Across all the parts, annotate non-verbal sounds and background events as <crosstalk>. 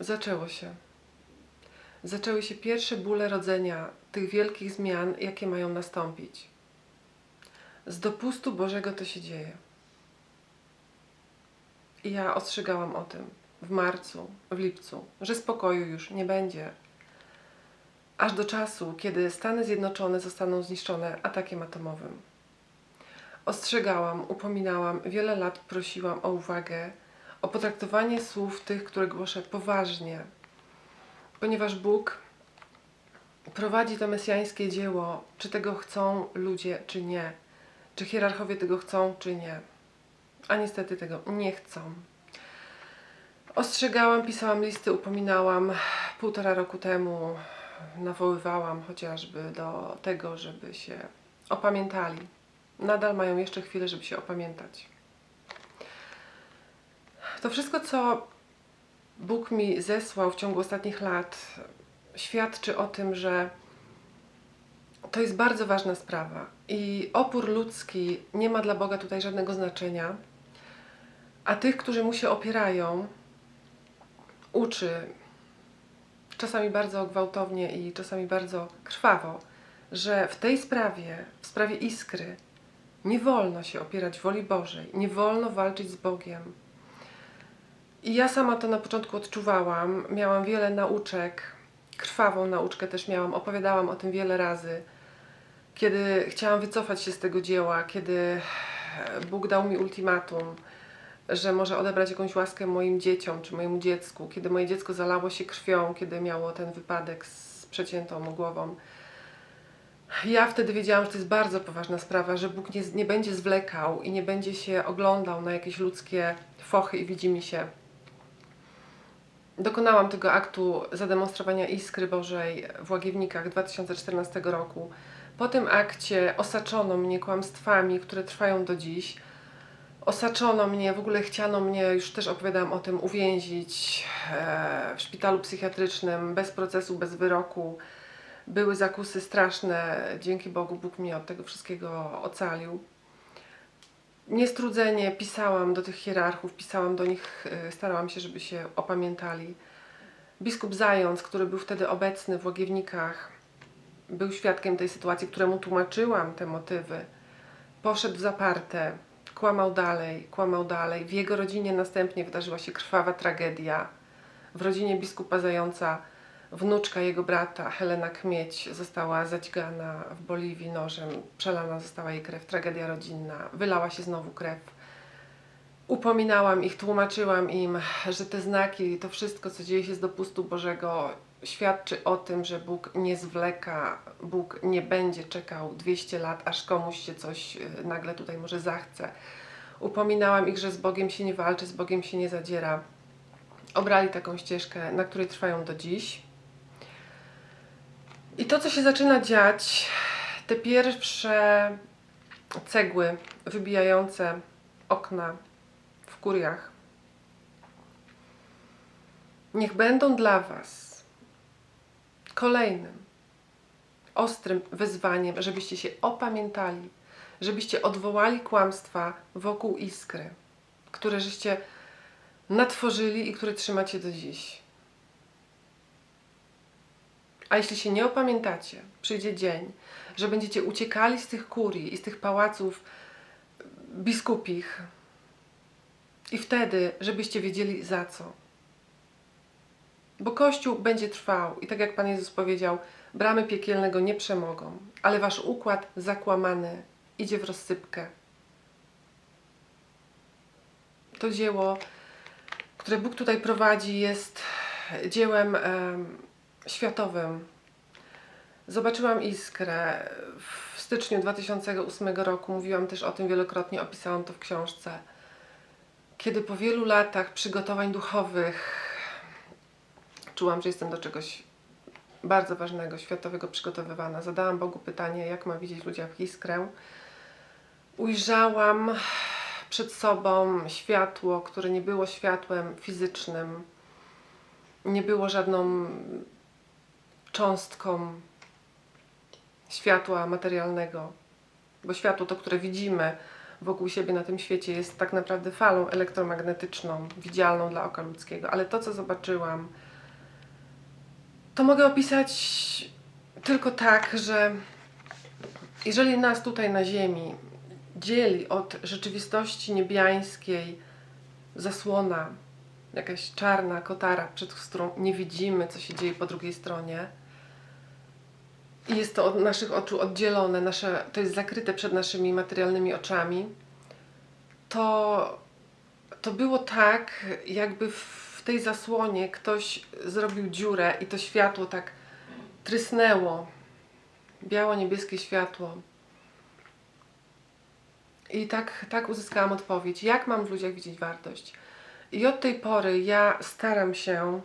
Zaczęło się. Zaczęły się pierwsze bóle rodzenia tych wielkich zmian, jakie mają nastąpić. Z dopustu Bożego to się dzieje. I ja ostrzegałam o tym w marcu, w lipcu, że spokoju już nie będzie. Aż do czasu, kiedy Stany Zjednoczone zostaną zniszczone atakiem atomowym. Ostrzegałam, upominałam, wiele lat prosiłam o uwagę, o potraktowanie słów tych, które głoszę poważnie, ponieważ Bóg prowadzi to mesjańskie dzieło, czy tego chcą ludzie, czy nie, czy hierarchowie tego chcą, czy nie. A niestety tego nie chcą. Ostrzegałam, pisałam listy, upominałam półtora roku temu, nawoływałam chociażby do tego, żeby się opamiętali. Nadal mają jeszcze chwilę, żeby się opamiętać. To wszystko, co Bóg mi zesłał w ciągu ostatnich lat, świadczy o tym, że to jest bardzo ważna sprawa. I opór ludzki nie ma dla Boga tutaj żadnego znaczenia, a tych, którzy mu się opierają, uczy czasami bardzo gwałtownie i czasami bardzo krwawo, że w tej sprawie, w sprawie iskry, nie wolno się opierać woli Bożej, nie wolno walczyć z Bogiem. Ja sama to na początku odczuwałam. Miałam wiele nauczek, krwawą nauczkę też miałam, opowiadałam o tym wiele razy. Kiedy chciałam wycofać się z tego dzieła, kiedy Bóg dał mi ultimatum, że może odebrać jakąś łaskę moim dzieciom czy mojemu dziecku, kiedy moje dziecko zalało się krwią, kiedy miało ten wypadek z przeciętą głową. Ja wtedy wiedziałam, że to jest bardzo poważna sprawa, że Bóg nie, nie będzie zwlekał i nie będzie się oglądał na jakieś ludzkie fochy i widzi mi się. Dokonałam tego aktu zademonstrowania iskry Bożej w Łagiewnikach 2014 roku. Po tym akcie osaczono mnie kłamstwami, które trwają do dziś. Osaczono mnie, w ogóle chciano mnie, już też opowiadałam o tym, uwięzić e, w szpitalu psychiatrycznym, bez procesu, bez wyroku. Były zakusy straszne, dzięki Bogu Bóg mnie od tego wszystkiego ocalił. Niestrudzenie pisałam do tych hierarchów, pisałam do nich, e, starałam się, żeby się opamiętali. Biskup Zając, który był wtedy obecny w Łagiewnikach, był świadkiem tej sytuacji, któremu tłumaczyłam te motywy. Poszedł w zaparte, kłamał dalej, kłamał dalej. W jego rodzinie następnie wydarzyła się krwawa tragedia. W rodzinie biskupa Zająca wnuczka jego brata, Helena Kmieć, została zadźgana w Boliwii nożem. Przelana została jej krew. Tragedia rodzinna. Wylała się znowu krew. Upominałam ich, tłumaczyłam im, że te znaki, to wszystko, co dzieje się z dopustu Bożego, świadczy o tym, że Bóg nie zwleka, Bóg nie będzie czekał 200 lat, aż komuś się coś y, nagle tutaj może zachce. Upominałam ich, że z Bogiem się nie walczy, z Bogiem się nie zadziera. Obrali taką ścieżkę, na której trwają do dziś. I to, co się zaczyna dziać, te pierwsze cegły wybijające okna w kuriach, niech będą dla Was kolejnym ostrym wyzwaniem, żebyście się opamiętali, żebyście odwołali kłamstwa wokół iskry, które żeście natworzyli i które trzymacie do dziś. A jeśli się nie opamiętacie, przyjdzie dzień, że będziecie uciekali z tych kurii i z tych pałaców biskupich i wtedy, żebyście wiedzieli za co. Bo Kościół będzie trwał i tak jak Pan Jezus powiedział, bramy piekielnego nie przemogą, ale wasz układ zakłamany idzie w rozsypkę. To dzieło, które Bóg tutaj prowadzi, jest dziełem em, światowym. Zobaczyłam iskrę w styczniu 2008 roku. Mówiłam też o tym wielokrotnie, opisałam to w książce. Kiedy po wielu latach przygotowań duchowych czułam, że jestem do czegoś bardzo ważnego, światowego przygotowywana. Zadałam Bogu pytanie, jak ma widzieć w ludziach iskrę. Ujrzałam przed sobą światło, które nie było światłem fizycznym, nie było żadną cząstką światła materialnego, bo światło to, które widzimy wokół siebie na tym świecie, jest tak naprawdę falą elektromagnetyczną, widzialną dla oka ludzkiego. Ale to, co zobaczyłam, to mogę opisać tylko tak, że jeżeli nas tutaj na Ziemi dzieli od rzeczywistości niebiańskiej zasłona, jakaś czarna kotara, przed którą nie widzimy, co się dzieje po drugiej stronie, jest to od naszych oczu oddzielone, nasze, to jest zakryte przed naszymi materialnymi oczami, to, to było tak, jakby w tej zasłonie ktoś zrobił dziurę i to światło tak trysnęło. Biało-niebieskie światło. I tak, tak uzyskałam odpowiedź, jak mam w ludziach widzieć wartość. I od tej pory ja staram się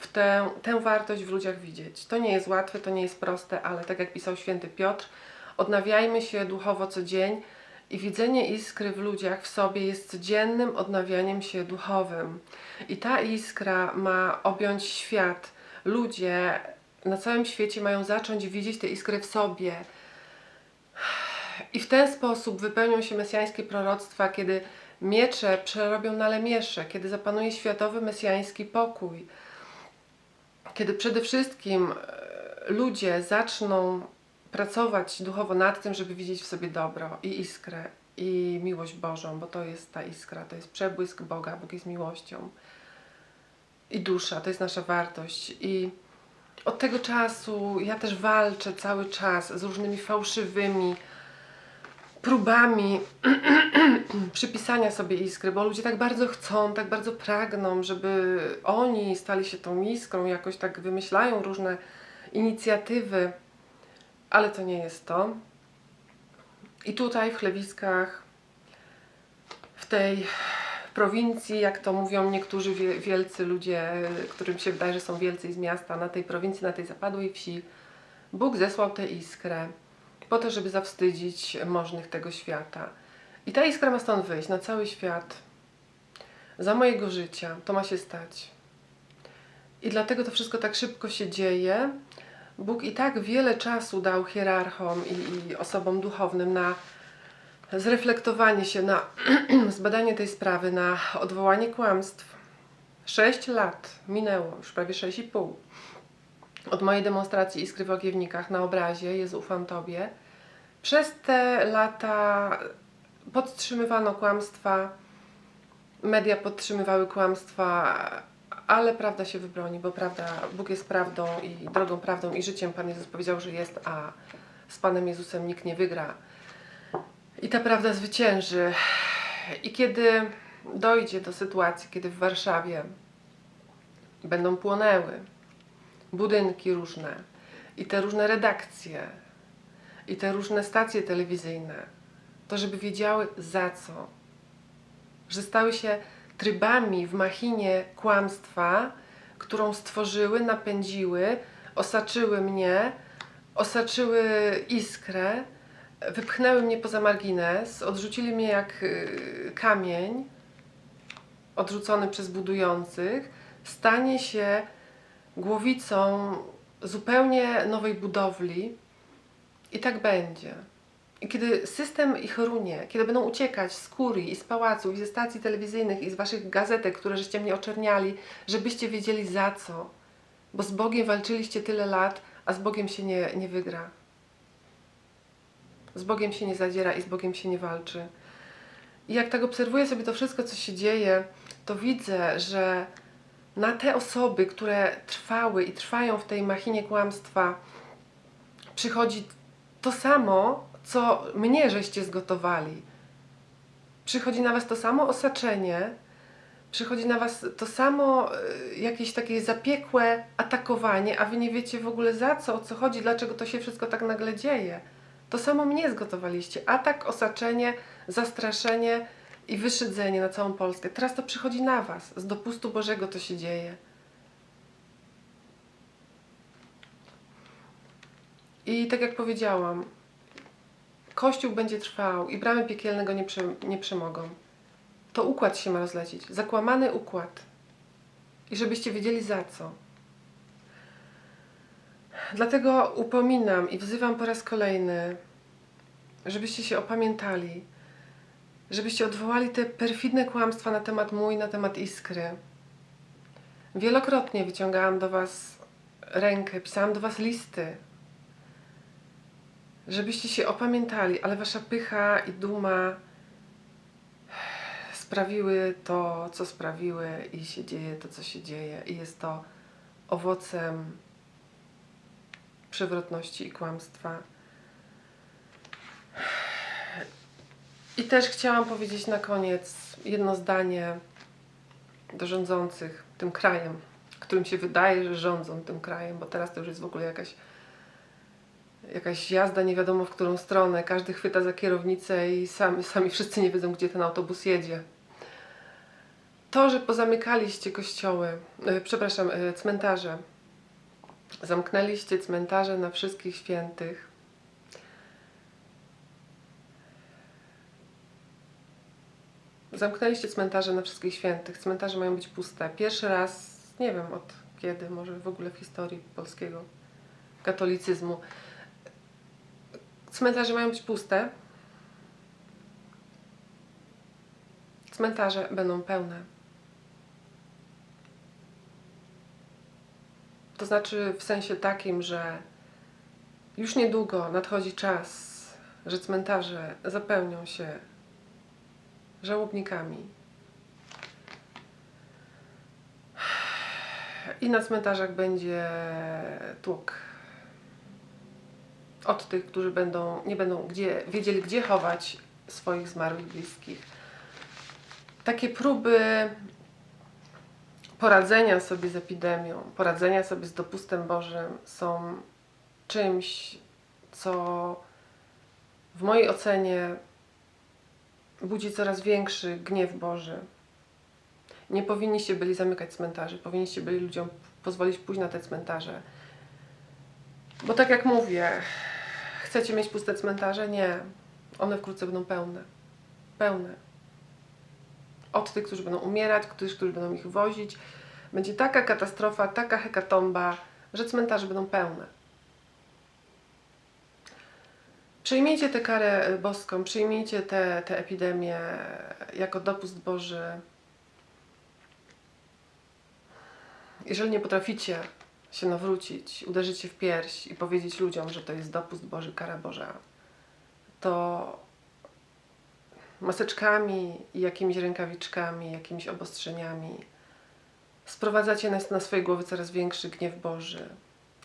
w tę, tę wartość w ludziach widzieć. To nie jest łatwe, to nie jest proste, ale tak jak pisał święty Piotr, odnawiajmy się duchowo co dzień i widzenie iskry w ludziach w sobie jest codziennym odnawianiem się duchowym. I ta iskra ma objąć świat. Ludzie na całym świecie mają zacząć widzieć tę iskrę w sobie. I w ten sposób wypełnią się mesjańskie proroctwa, kiedy miecze przerobią na lemiesze, kiedy zapanuje światowy mesjański pokój, kiedy przede wszystkim e, ludzie zaczną pracować duchowo nad tym, żeby widzieć w sobie dobro i iskrę i miłość Bożą, bo to jest ta iskra, to jest przebłysk Boga, Bóg jest miłością. I dusza, to jest nasza wartość. I od tego czasu ja też walczę cały czas z różnymi fałszywymi próbami <clears throat> przypisania sobie iskry, bo ludzie tak bardzo chcą, tak bardzo pragną, żeby oni stali się tą iskrą, jakoś tak wymyślają różne inicjatywy, ale to nie jest to. I tutaj w Chlewiskach, w tej prowincji, jak to mówią niektórzy wie- wielcy ludzie, którym się wydaje, że są wielcy z miasta, na tej prowincji, na tej zapadłej wsi, Bóg zesłał tę iskrę po to, żeby zawstydzić możnych tego świata. I ta iskra ma stąd wyjść na cały świat. Za mojego życia to ma się stać. I dlatego to wszystko tak szybko się dzieje. Bóg i tak wiele czasu dał hierarchom i, i osobom duchownym na zreflektowanie się, na <clears throat> zbadanie tej sprawy, na odwołanie kłamstw. Sześć lat minęło, już prawie sześć i pół od mojej demonstracji Iskry w Ogiewnikach na obrazie Jezu ufam Tobie. Przez te lata podtrzymywano kłamstwa, media podtrzymywały kłamstwa, ale prawda się wybroni, bo prawda, Bóg jest prawdą i drogą prawdą i życiem. Pan Jezus powiedział, że jest, a z Panem Jezusem nikt nie wygra. I ta prawda zwycięży. I kiedy dojdzie do sytuacji, kiedy w Warszawie będą płonęły budynki różne i te różne redakcje i te różne stacje telewizyjne, to żeby wiedziały za co. Że stały się trybami w machinie kłamstwa, którą stworzyły, napędziły, osaczyły mnie, osaczyły iskrę, wypchnęły mnie poza margines, odrzucili mnie jak y, kamień odrzucony przez budujących, stanie się głowicą zupełnie nowej budowli i tak będzie. I kiedy system ich runie, kiedy będą uciekać z kurii i z pałaców i ze stacji telewizyjnych i z waszych gazetek, które żeście mnie oczerniali, żebyście wiedzieli za co. Bo z Bogiem walczyliście tyle lat, a z Bogiem się nie, nie wygra. Z Bogiem się nie zadziera i z Bogiem się nie walczy. I jak tak obserwuję sobie to wszystko, co się dzieje, to widzę, że na te osoby, które trwały i trwają w tej machinie kłamstwa, przychodzi to samo, co mnie żeście zgotowali. Przychodzi na was to samo osaczenie, przychodzi na was to samo y, jakieś takie zapiekłe atakowanie, a wy nie wiecie w ogóle za co, o co chodzi, dlaczego to się wszystko tak nagle dzieje. To samo mnie zgotowaliście. Atak, osaczenie, zastraszenie i wyszydzenie na całą Polskę. Teraz to przychodzi na was. Z dopustu Bożego to się dzieje. I tak jak powiedziałam, Kościół będzie trwał i bramy piekielne go nie, nie przemogą. To układ się ma rozlecieć. Zakłamany układ. I żebyście wiedzieli za co. Dlatego upominam i wzywam po raz kolejny, żebyście się opamiętali, żebyście odwołali te perfidne kłamstwa na temat mój, na temat iskry. Wielokrotnie wyciągałam do Was rękę, pisałam do Was listy, żebyście się opamiętali, ale Wasza pycha i duma sprawiły to, co sprawiły, i się dzieje to, co się dzieje, i jest to owocem przewrotności i kłamstwa. I też chciałam powiedzieć na koniec jedno zdanie do rządzących tym krajem, którym się wydaje, że rządzą tym krajem, bo teraz to już jest w ogóle jakaś, jakaś jazda nie wiadomo w którą stronę. Każdy chwyta za kierownicę i sami, sami wszyscy nie wiedzą, gdzie ten autobus jedzie. To, że pozamykaliście kościoły, e, przepraszam, e, cmentarze, zamknęliście cmentarze na wszystkich świętych, Zamknęliście cmentarze na wszystkich świętych. Cmentarze mają być puste. Pierwszy raz, nie wiem od kiedy, może w ogóle w historii polskiego katolicyzmu. Cmentarze mają być puste. Cmentarze będą pełne. To znaczy w sensie takim, że już niedługo nadchodzi czas, że cmentarze zapełnią się żałobnikami. I na cmentarzach będzie tłok. Od tych, którzy będą, nie będą gdzie, wiedzieli, gdzie chować swoich zmarłych bliskich. Takie próby poradzenia sobie z epidemią, poradzenia sobie z dopustem Bożym są czymś, co w mojej ocenie budzi coraz większy gniew Boży. Nie powinniście byli zamykać cmentarzy, powinniście byli ludziom pozwolić pójść na te cmentarze. Bo tak jak mówię, chcecie mieć puste cmentarze? Nie. One wkrótce będą pełne. Pełne. Od tych, którzy będą umierać, tych, którzy będą ich wozić. Będzie taka katastrofa, taka hekatomba, że cmentarze będą pełne. Przyjmijcie tę karę boską, przyjmijcie tę, tę epidemię jako dopust Boży. Jeżeli nie potraficie się nawrócić, uderzyć się w pierś i powiedzieć ludziom, że to jest dopust Boży, kara Boża, to maseczkami i jakimiś rękawiczkami, jakimiś obostrzeniami sprowadzacie na, na swoje głowy coraz większy gniew Boży.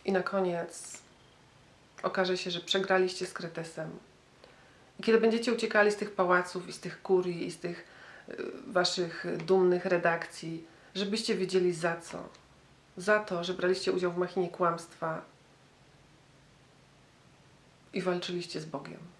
I na koniec okaże się, że przegraliście z Kretesem. I kiedy będziecie uciekali z tych pałaców i z tych kurii i z tych y, waszych dumnych redakcji, żebyście wiedzieli za co. Za to, że braliście udział w machinie kłamstwa i walczyliście z Bogiem.